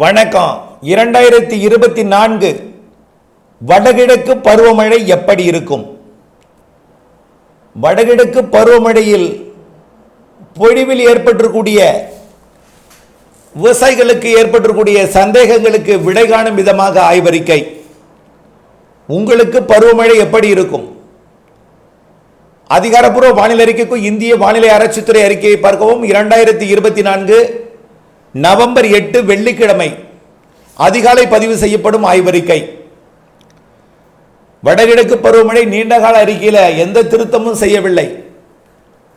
வணக்கம். இரண்டாயிரத்தி இருபத்தி நான்கு வடகிழக்கு பருவமழை எப்படி இருக்கும்? வடகிழக்கு பருவமழையில் பொழிவில் ஏற்பட்டிருக்கூடிய விவசாயிகளுக்கு ஏற்பட்டிருக்கூடிய சந்தேகங்களுக்கு விடை காணும் விதமாக ஆய்வறிக்கை. உங்களுக்கு பருவமழை எப்படி இருக்கும்? அதிகாரப்பூர்வ வானிலை அறிக்கைக்கும் இந்திய வானிலை ஆராய்ச்சித்துறை அறிக்கையை பார்க்கவும். இரண்டாயிரத்தி இருபத்தி நான்கு நவம்பர் எட்டு வெள்ளிக்கிழமை அதிகாலை பதிவு செய்யப்படும் ஆய்வறிக்கை. வடகிழக்கு பருவமழை நீண்டகால அறிக்கையில் எந்த திருத்தமும் செய்யவில்லை.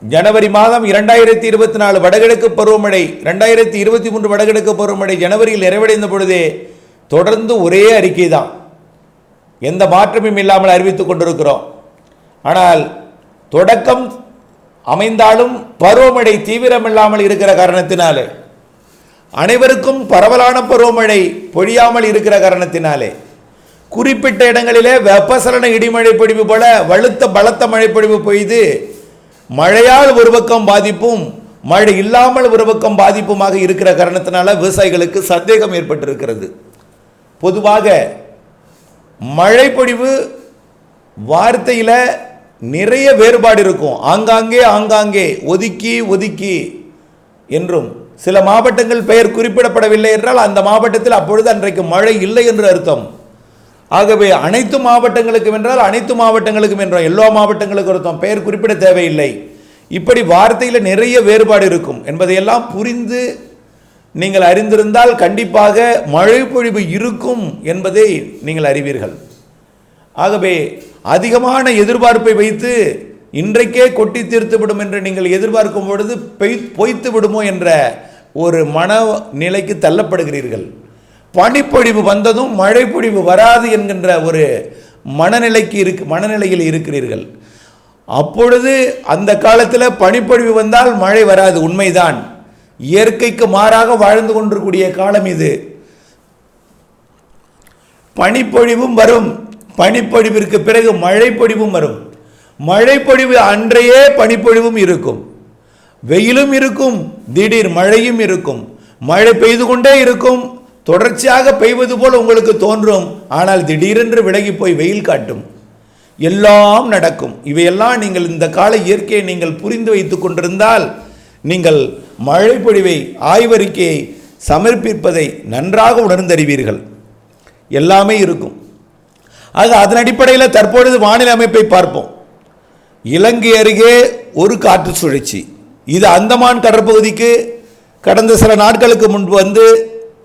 ஜனவரி மாதம் இரண்டாயிரத்தி இருபத்தி நாலு வடகிழக்கு பருவமழை ரெண்டாயிரத்தி இருபத்தி மூன்று வடகிழக்கு பருவமழை ஜனவரியில் நிறைவடைந்த பொழுதே தொடர்ந்து ஒரே அறிக்கை தான் எந்த மாற்றமும் இல்லாமல் அறிவித்துக் கொண்டிருக்கிறோம். ஆனால் தொடக்கம் அமைந்தாலும் பருவமழை தீவிரமில்லாமல் இருக்கிற காரணத்தினாலே அனைவருக்கும் பரவலான பருவமழை பொழியாமல் இருக்கிற காரணத்தினாலே. குறிப்பிட்ட இடங்களிலே வெப்பசலன இடிமழை பொழிவு போல வலுத்த பலத்த மழை பொழிவு பெய்து மழையால் ஒரு பக்கம் பாதிப்பும் மழை இல்லாமல் ஒரு பக்கம் பாதிப்புமாக இருக்கிற காரணத்தினால விவசாயிகளுக்கு சந்தேகம் ஏற்பட்டிருக்கிறது. பொதுவாக மழை பொழிவு வார்த்தையில் நிறைய வேறுபாடு இருக்கும். ஆங்காங்கே ஆங்காங்கே ஒதுக்கி ஒதுக்கி என்றும் சில மாவட்டங்கள் பெயர் குறிப்பிடப்படவில்லை என்றால் அந்த மாவட்டத்தில் அப்பொழுது அன்றைக்கு மழை இல்லை என்று அர்த்தம். ஆகவே அனைத்து மாவட்டங்களுக்கும் என்றால் அனைத்து மாவட்டங்களுக்கும் என்றோம் எல்லா மாவட்டங்களுக்கும் அர்த்தம். பெயர் குறிப்பிட தேவையில்லை. இப்படி வார்த்தையில் நிறைய வேறுபாடு இருக்கும். என்பதையெல்லாம் புரிந்து நீங்கள் அறிந்திருந்தால் கண்டிப்பாக மழை பொழிவு இருக்கும் என்பதை நீங்கள் அறிவீர்கள். ஆகவே அதிகமான எதிர்பார்ப்பை வைத்து இன்றைக்கே கொட்டி தீர்த்து விடும் என்று நீங்கள் எதிர்பார்க்கும் பொழுது பெய் பொய்த்து விடுமோ என்ற ஒரு மன நிலைக்கு தள்ளப்படுகிறீர்கள். பனிப்பொழிவு வந்ததும் மழைப்பொழிவு வராது என்கின்ற ஒரு மனநிலைக்கு இருக்கு மனநிலையில் இருக்கிறீர்கள். அப்பொழுது அந்த காலத்தில் பனிப்பொழிவு வந்தால் மழை வராது உண்மைதான். இயற்கைக்கு மாறாக வாழ்ந்து கொண்டிருக்கூடிய காலம் இது. பனிப்பொழிவும் வரும். பனிப்பொழிவிற்கு பிறகு மழைப்பொழிவும் வரும். மழைப்பொழிவு அன்றையே பனிப்பொழிவும் இருக்கும். வெயிலும் இருக்கும் திடீர் மழையும் இருக்கும். மழை பெய்து கொண்டே இருக்கும். தொடர்ச்சியாக பெய்வது போல் உங்களுக்கு தோன்றும். ஆனால் திடீரென்று விலகி போய் வெயில் காட்டும். எல்லாம் நடக்கும். இவையெல்லாம் நீங்கள் இந்த கால இயற்கையை நீங்கள் புரிந்து வைத்துக் கொண்டிருந்தால் நீங்கள் மழை பொழிவை ஆய்வறிக்கையை சமர்ப்பிப்பதை நன்றாக உணர்ந்தறிவீர்கள். எல்லாமே இருக்கும். ஆக அதன் அடிப்படையில் தற்பொழுது வானிலை அமைப்பை பார்ப்போம். இலங்கை அருகே ஒரு காற்று சுழற்சி. இது அந்தமான் கடற்பகுதிக்கு கடந்த சில நாட்களுக்கு முன்பு வந்து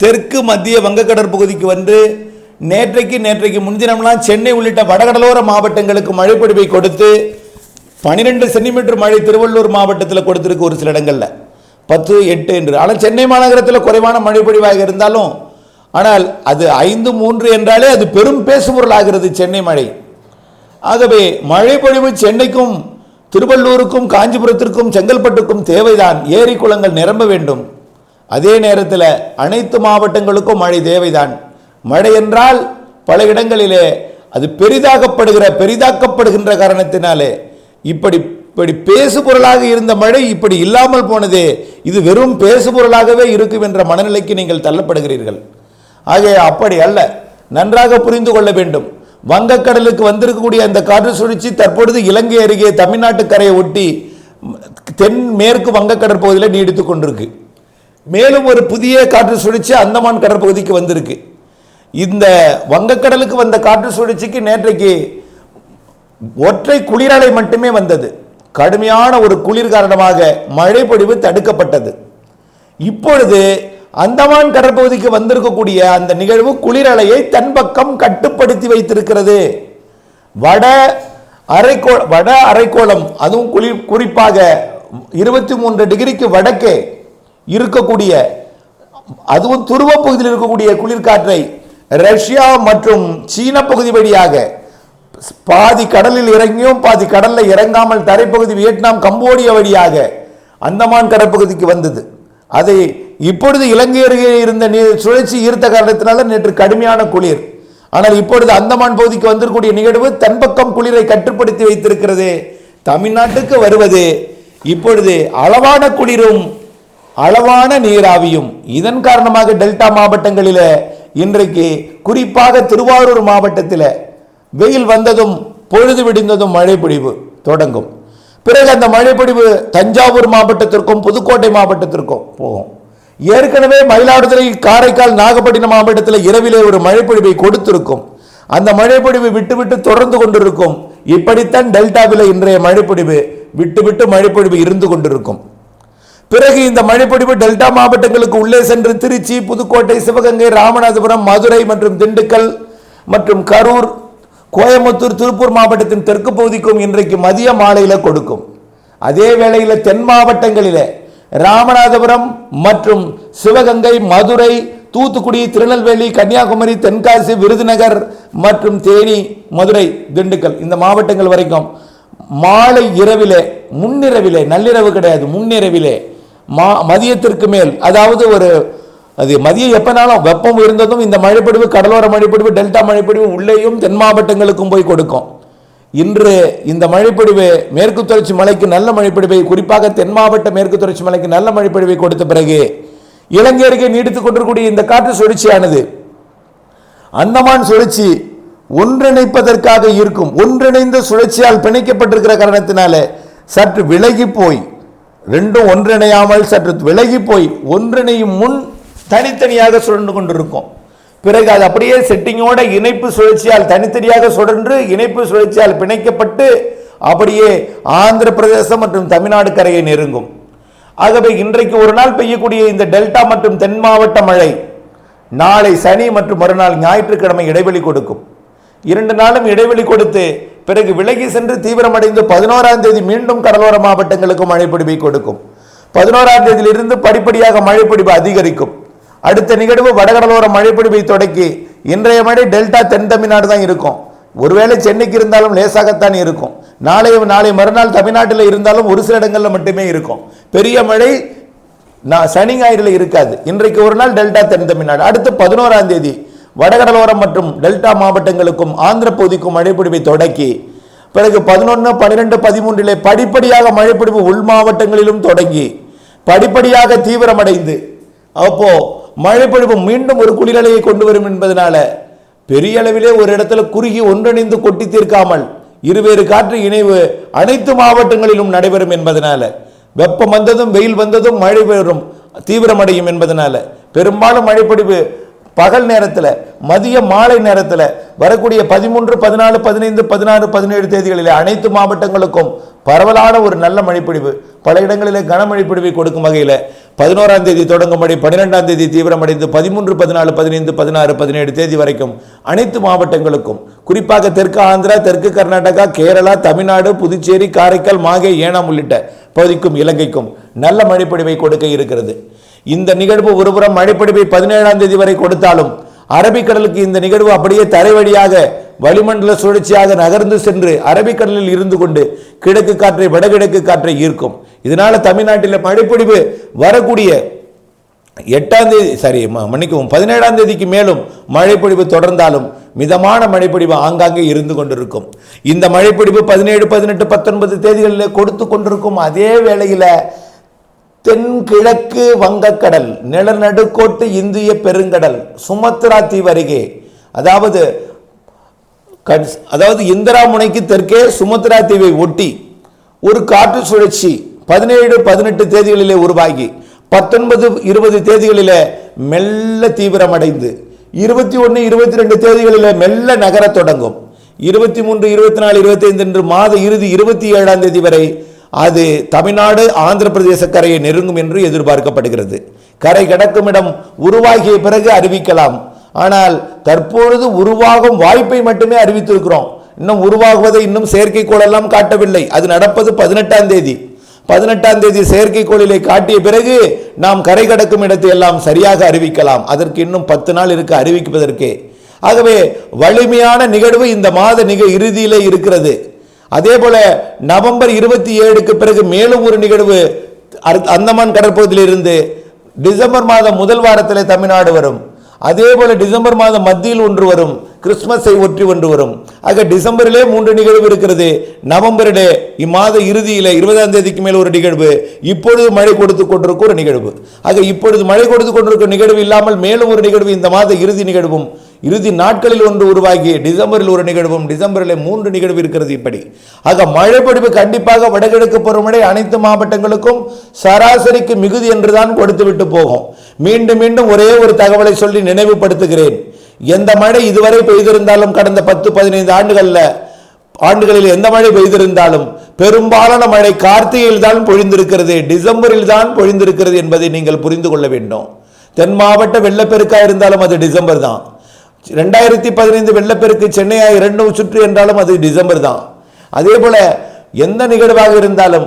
தெற்கு மத்திய வங்கக்கடற்பகுதிக்கு வந்து நேற்றைக்கு நேற்றைக்கு முன்தினம்லாம் சென்னை உள்ளிட்ட வடகடலோர மாவட்டங்களுக்கு மழைப்பொழிவை கொடுத்து பன்னிரெண்டு சென்டிமீட்டர் மழை திருவள்ளூர் மாவட்டத்தில் கொடுத்துருக்கு ஒரு சில இடங்களில். பத்து எட்டு என்று. ஆனால் சென்னை மாநகரத்தில் குறைவான மழைப்பொழிவாக இருந்தாலும் ஆனால் அது ஐந்து மூன்று என்றாலே அது பெரும் பேசுபொருளாகிறது சென்னை மழை. ஆகவே மழைப்பொழிவு சென்னைக்கும் திருவள்ளூருக்கும் காஞ்சிபுரத்திற்கும் செங்கல்பட்டுக்கும் தேவைதான். ஏரி குளங்கள் நிரம்ப வேண்டும். அதே நேரத்தில் அனைத்து மாவட்டங்களுக்கும் மழை தேவைதான். மழை என்றால் பல இடங்களிலே அது பெரிதாகப்படுகிற பெரிதாக்கப்படுகின்ற காரணத்தினாலே இப்படி இப்படி பேசுபொருளாக இருந்த மழை இப்படி இல்லாமல் போனதே இது வெறும் பேசுபொருளாகவே இருக்கும் என்ற மனநிலைக்கு நீங்கள் தள்ளப்படுகிறீர்கள். ஆகவே அப்படி அல்ல. நன்றாக புரிந்து கொள்ள வேண்டும். வங்கக்கடலுக்கு வந்திருக்கக்கூடிய அந்த காற்று சுழற்சி தற்பொழுது இலங்கை அருகே தமிழ்நாட்டு கரையை ஒட்டி தென் மேற்கு வங்கக்கடற் பகுதியில் நீடித்துக் கொண்டிருக்கு. மேலும் ஒரு புதிய காற்று சுழற்சி அந்தமான் கடற்பகுதிக்கு வந்திருக்கு. இந்த வங்கக்கடலுக்கு வந்த காற்று சுழற்சிக்கு நேற்றைக்கு ஒற்றை குளிரலை மட்டுமே வந்தது. கடுமையான ஒரு குளிர் காரணமாக மழை பொழிவு தடுக்கப்பட்டது. இப்பொழுது அந்தமான் கடற்பகுதிக்கு வந்திருக்கக்கூடிய அந்த நிகழ்வு குளிரலையை தன் பக்கம் கட்டுப்படுத்தி வைத்திருக்கிறது. வட அரைக்கோ வட அரைக்கோளம் அதுவும் குளிர் குறிப்பாக இருபத்தி மூன்று டிகிரிக்கு வடக்கே இருக்கக்கூடிய அதுவும் துருவ பகுதியில் இருக்கக்கூடிய குளிர்காற்றை ரஷ்யா மற்றும் சீன பகுதி வழியாக பாதி கடலில் இறங்கியும் பாதி கடலில் இறங்காமல் தரைப்பகுதி வியட்நாம் கம்போடியா வழியாக அந்தமான் கடற்பகுதிக்கு வந்தது. அதை இப்பொழுது இலங்கை அருகே இருந்த நீர் சுழற்சி ஈர்த்த காரணத்தினால நேற்று கடுமையான குளிர். ஆனால் இப்பொழுது அந்தமான் பகுதிக்கு வந்திருக்கூடிய நிகழ்வு தென்பக்கம் குளிரை கட்டுப்படுத்தி வைத்திருக்கிறது. தமிழ்நாட்டுக்கு வருவது இப்பொழுது அளவான குளிரும் அளவான நீராவியும். இதன் காரணமாக டெல்டா மாவட்டங்களில் இன்றைக்கு குறிப்பாக திருவாரூர் மாவட்டத்தில் வெயில் வந்ததும் பொழுது விடிந்ததும் மழை பொழிவு தொடங்கும். பிறகு அந்த மழைப்பொழிவு தஞ்சாவூர் மாவட்டத்திற்கும் புதுக்கோட்டை மாவட்டத்திற்கும் போகும். ஏற்கனவே மயிலாடுதுறை காரைக்கால் நாகப்பட்டினம் மாவட்டத்தில் இரவிலே ஒரு மழைப்பொழிவை கொடுத்திருக்கும். அந்த மழைப்பொழிவு விட்டு விட்டு தொடர்ந்து கொண்டிருக்கும். இப்படித்தான் டெல்டாவில் இன்றைய மழைப்பொழிவு விட்டு விட்டு மழைப்பொழிவு இருந்து கொண்டிருக்கும். பிறகு இந்த மழைப்பொழிவு டெல்டா மாவட்டங்களுக்கு உள்ளே சென்று திருச்சி புதுக்கோட்டை சிவகங்கை ராமநாதபுரம் மதுரை மற்றும் திண்டுக்கல் மற்றும் கரூர் கோயம்புத்தூர் திருப்பூர் மாவட்டத்தின் தெற்கு பகுதிக்கும் இன்றைக்கு மதிய மாலையில் கொடுக்கும். அதே வேளையில் தென் மாவட்டங்களில் ராமநாதபுரம் மற்றும் சிவகங்கை மதுரை தூத்துக்குடி திருநெல்வேலி கன்னியாகுமரி தென்காசி விருதுநகர் மற்றும் தேனி மதுரை திண்டுக்கல் இந்த மாவட்டங்கள் வரைக்கும் மாலை இரவிலே முன்னிரவிலே நள்ளிரவு கிடையாது முன்னிரவிலே மா மதியத்திற்கு மேல் அதாவது ஒரு அது மதியம் எப்போனாலும் வெப்பம் இருந்ததும் இந்த மழைப்பொழிவு கடலோர மழைப்பொழிவு டெல்டா மழைப்பொழிவு உள்ளேயும் தென் மாவட்டங்களுக்கும் போய் கொடுக்கும். இன்று இந்த மழைப்பொழிவு மேற்கு தொடர்ச்சி மலைக்கு நல்ல மழைப்பொழிவை குறிப்பாக தென் மாவட்ட மேற்கு தொடர்ச்சி மலைக்கு நல்ல மழைப்பொழிவை கொடுத்த பிறகு இலங்கை அருகே நீடித்துக் கொண்டிருக்கூடிய இந்த காற்று சுழற்சியானது அந்தமான் சுழற்சி ஒன்றிணைப்பதற்காக இருக்கும் ஒன்றிணைந்த சுழற்சியால் பிணைக்கப்பட்டிருக்கிற காரணத்தினால சற்று விலகி போய் ரெண்டும் ஒன்றிணையாமல் சற்று விலகி போய் ஒன்றிணையும் முன் தனித்தனியாக சுழன்று கொண்டிருக்கும். பிறகு அது அப்படியே செட்டிங்கோட இணைப்பு சுழற்சியால் தனித்தனியாக சுழன்று இணைப்பு சுழற்சியால் பிணைக்கப்பட்டு அப்படியே ஆந்திர பிரதேசம் மற்றும் தமிழ்நாடு கரையை நெருங்கும். ஆகவே இன்றைக்கு ஒரு நாள் பெய்யக்கூடிய இந்த டெல்டா மற்றும் தென் மாவட்ட மழை நாளை சனி மற்றும் மறுநாள் ஞாயிற்றுக்கிழமை இடைவெளி கொடுக்கும். இரண்டு நாளும் இடைவெளி கொடுத்து பிறகு விலகி சென்று தீவிரமடைந்து பதினோராம் தேதி மீண்டும் கடலோர மாவட்டங்களுக்கு மழைப்பொழிவை கொடுக்கும். பதினோராம் தேதியிலிருந்து படிப்படியாக மழைப்பொழிவு அதிகரிக்கும். அடுத்த நிகழ்வு வடகடலோர மழைப்பொழிவை தொடக்கி இன்றைய மழை டெல்டா தென் தமிழ்நாடு தான் இருக்கும். ஒருவேளை சென்னைக்கு இருந்தாலும் லேசாகத்தான் இருக்கும். நாளை நாளை மறுநாள் தமிழ்நாட்டில் இருந்தாலும் ஒரு சில இடங்களில் மட்டுமே இருக்கும். பெரிய மழை நான் சனி ஞாயிறுல இருக்காது. இன்றைக்கு ஒரு நாள் டெல்டா தென் தமிழ்நாடு. அடுத்து பதினோராம் தேதி வடகடலோரம் மற்றும் டெல்டா மாவட்டங்களுக்கும் ஆந்திர பகுதிக்கும் மழைப்பொழிவை தொடக்கி பிறகு பதினொன்று பன்னிரெண்டு பதிமூன்றிலே படிப்படியாக மழைப்பிடிவு உள் மாவட்டங்களிலும் தொடங்கி படிப்படியாக தீவிரமடைந்து அப்போ மழைப்பொழிவு மீண்டும் ஒரு குளிரலையை கொண்டு வரும் என்பதனால பெரிய அளவிலே ஒரு இடத்துல குறுகி ஒன்றிணைந்து கொட்டி தீர்க்காமல் இருவேறு காற்று இணைவு அனைத்து மாவட்டங்களிலும் நடைபெறும் என்பதனால வெப்பம் வந்ததும் வெயில் வந்ததும் மழை பெறும் தீவிரமடையும் என்பதனால பெரும்பாலும் மழைப்பொழிவு பகல் நேரத்தில் மதிய மாலை நேரத்தில் வரக்கூடிய பதிமூன்று பதினாலு பதினைந்து பதினாறு பதினேழு தேதிகளில் அனைத்து மாவட்டங்களுக்கும் பரவலான ஒரு நல்ல மழைப்பொழிவு பல இடங்களிலே கனமழைப்பொழிவை கொடுக்கும் வகையில் பதினோராம் தேதி தொடங்கும்படி பன்னிரெண்டாம் தேதி தீவிரமடைந்து பதிமூன்று பதினாலு பதினைந்து பதினாறு பதினேழு தேதி வரைக்கும் அனைத்து மாவட்டங்களுக்கும் குறிப்பாக தெற்கு ஆந்திரா தெற்கு கர்நாடகா கேரளா தமிழ்நாடு புதுச்சேரி காரைக்கால் மாகே ஏனாம் உள்ளிட்ட பகுதிக்கும் இலங்கைக்கும் நல்ல மழைப்பொழிவை கொடுக்க இருக்கிறது. இந்த நிகழ்வு ஒருபுறம் மழைப்பொழிவை பதினேழாம் தேதி வரை கொடுத்தாலும் அரபிக்கடலுக்கு இந்த நிகழ்வு அப்படியே தரை வழியாக வளிமண்டல சுழற்சியாக நகர்ந்து சென்று அரபிக்கடலில் இருந்து கொண்டு கிழக்கு காற்றை வடகிழக்கு காற்றை ஈர்க்கும். இதனால தமிழ்நாட்டில் மழைப்பொழிவு வரக்கூடிய எட்டாம் தேதி சாரி ம- மன்னிக்கவும் பதினேழாம் தேதிக்கு மேலும் மழைப்பொழிவு தொடர்ந்தாலும் மிதமான மழைப்பொழிவு ஆங்காங்கே இருந்து கொண்டிருக்கும். இந்த மழைப்பொழிவு பதினேழு பதினெட்டு பத்தொன்பது தேதிகளில் கொடுத்து கொண்டிருக்கும் அதே வேளையில் தென்கிழக்கு வங்கக்கடல் நிலநடுக்கோட்டு இந்திய பெருங்கடல் சுமத்ரா தீவு அருகே அதாவது கன்ஸ் அதாவது இந்திரா முனைக்கு தெற்கே சுமத்ரா தீவை ஒட்டி ஒரு காற்று சுழற்சி பதினேழு பதினெட்டு தேதிகளிலே உருவாகி பத்தொன்பது இருபது தேதிகளிலே மெல்ல தீவிரமடைந்து இருபத்தி ஒன்று இருபத்தி ரெண்டு தேதிகளிலே மெல்ல நகரத் தொடங்கும். இருபத்தி மூன்று இருபத்தி நாலு இருபத்தி ஐந்து என்று மாத இறுதி இருபத்தி ஏழாம் தேதி வரை அது தமிழ்நாடு ஆந்திர பிரதேச கரையை நெருங்கும் என்று எதிர்பார்க்கப்படுகிறது. கரை கடக்கும் இடம் உருவாகிய பிறகு அறிவிக்கலாம். ஆனால் தற்பொழுது உருவாகும் வாய்ப்பை மட்டுமே அறிவித்திருக்கிறோம். இன்னும் உருவாகுவதை இன்னும் செயற்கைக்கோளெல்லாம் காட்டவில்லை. அது நடப்பது பதினெட்டாம் தேதி. பதினெட்டாம் தேதி செயற்கைக்கோளிலை காட்டிய பிறகு நாம் கரை கடக்கும் இடத்தை எல்லாம் சரியாக அறிவிக்கலாம். அதற்கு இன்னும் பத்து நாள் இருக்கு அறிவிப்பதற்கு. ஆகவே வலிமையான நிகழ்வு இந்த மாத நிக இறுதியிலே இருக்கிறது. அதே போல நவம்பர் இருபத்தி ஏழுக்கு பிறகு மேலும் ஒரு நிகழ்வு அர்- அந்தமான் கடற்பகுதியிலிருந்து டிசம்பர் மாதம் முதல் வாரத்தில் தமிழ்நாடு வரும். அதே போல டிசம்பர் மாதம் மத்தியில் ஒன்று வரும். கிறிஸ்மஸை ஒற்றி கொண்டு வரும். ஆக டிசம்பரிலே மூன்று நிகழ்வு இருக்கிறது. நவம்பரிலே இம்மாத இறுதியில் இருபதாம் தேதிக்கு மேல் ஒரு நிகழ்வு. இப்பொழுது மழை கொடுத்து கொண்டிருக்கும் ஒரு நிகழ்வு. ஆக இப்பொழுது மழை கொடுத்து கொண்டிருக்கும் நிகழ்வு இல்லாமல் மேலும் ஒரு நிகழ்வு இந்த மாத இறுதி நிகழ்வும். இறுதி நாட்களில் ஒன்று உருவாகி டிசம்பரில் ஒரு நிகழ்வும். டிசம்பரில் மூன்று நிகழ்வு இருக்கிறது இப்படி. ஆக மழை பொழிவு கண்டிப்பாக வடகிழக்கு பருவமழை அனைத்து மாவட்டங்களுக்கும் சராசரிக்கு மிகுதி என்றுதான் கொடுத்து விட்டு போகும். மீண்டும் மீண்டும் ஒரே ஒரு தகவலை சொல்லி நினைவுபடுத்துகிறேன். எந்த மழை இதுவரை பெய்திருந்தாலும் கடந்த பத்து பதினைந்து ஆண்டுகளில் ஆண்டுகளில் எந்த மழை பெய்திருந்தாலும் பெரும்பாலான மழை கார்த்திகையில் தான் பொழிந்திருக்கிறது டிசம்பரில் தான் பொழிந்திருக்கிறது என்பதை நீங்கள் புரிந்து கொள்ள வேண்டும். தென் மாவட்ட வெள்ளப்பெருக்காக இருந்தாலும் அது டிசம்பர் தான். ரெண்டாயிரத்தி பதினைந்து வெள்ளப்பெருக்கு சென்னையா இரண்டு சுற்று என்றாலும் அது டிசம்பர் தான். அதே போல எந்த நிகழ்வாக இருந்தாலும்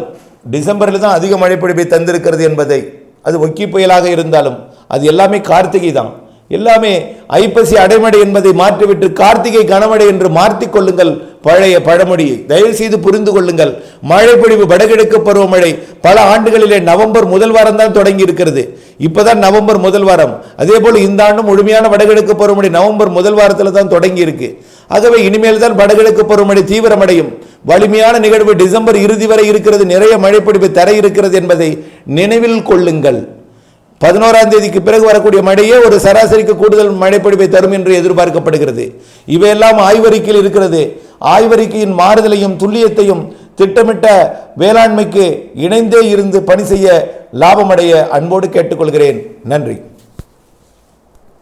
டிசம்பரில் தான் அதிக மழைப்பொழிவை தந்திருக்கிறது என்பதை அது ஒக்கி புயலாக இருந்தாலும் அது எல்லாமே கார்த்திகை தான். எல்லாமே ஐப்பசி அடைமடை என்பதை மாற்றிவிட்டு கார்த்திகை கனமடை என்று மாற்றிக் கொள்ளுங்கள் பழைய பழமொழியை தயவு செய்து புரிந்து கொள்ளுங்கள். மழைப்பொழிவு வடகிழக்கு பருவமழை பல ஆண்டுகளிலே நவம்பர் முதல் வாரம் தான் தொடங்கி இருக்கிறது இப்போதான் நவம்பர் முதல் வாரம். அதே போல் இந்த ஆண்டும் முழுமையான வடகிழக்கு பருவமழை நவம்பர் முதல் வாரத்தில் தான் தொடங்கி இருக்கு ஆகவே இனிமேல் தான் வடகிழக்கு பருவமழை தீவிரமடையும். வலிமையான நிகழ்வு டிசம்பர் இறுதி வரை இருக்கிறது. நிறைய மழைப்பொழிவு தர இருக்கிறது என்பதை நினைவில் கொள்ளுங்கள். பதினோராம் தேதிக்கு பிறகு வரக்கூடிய மழையே ஒரு சராசரிக்கு கூடுதல் மழைப்பொழிவை தரும் என்று எதிர்பார்க்கப்படுகிறது. இவையெல்லாம் ஆய்வறிக்கையில் இருக்கிறது. ஆய்வறிக்கையின் மாறுதலையும் துல்லியத்தையும் திட்டமிட்ட வேளாண்மைக்கு இணைந்தே இருந்து பணி செய்ய லாபமடைய அன்போடு கேட்டுக்கொள்கிறேன். நன்றி.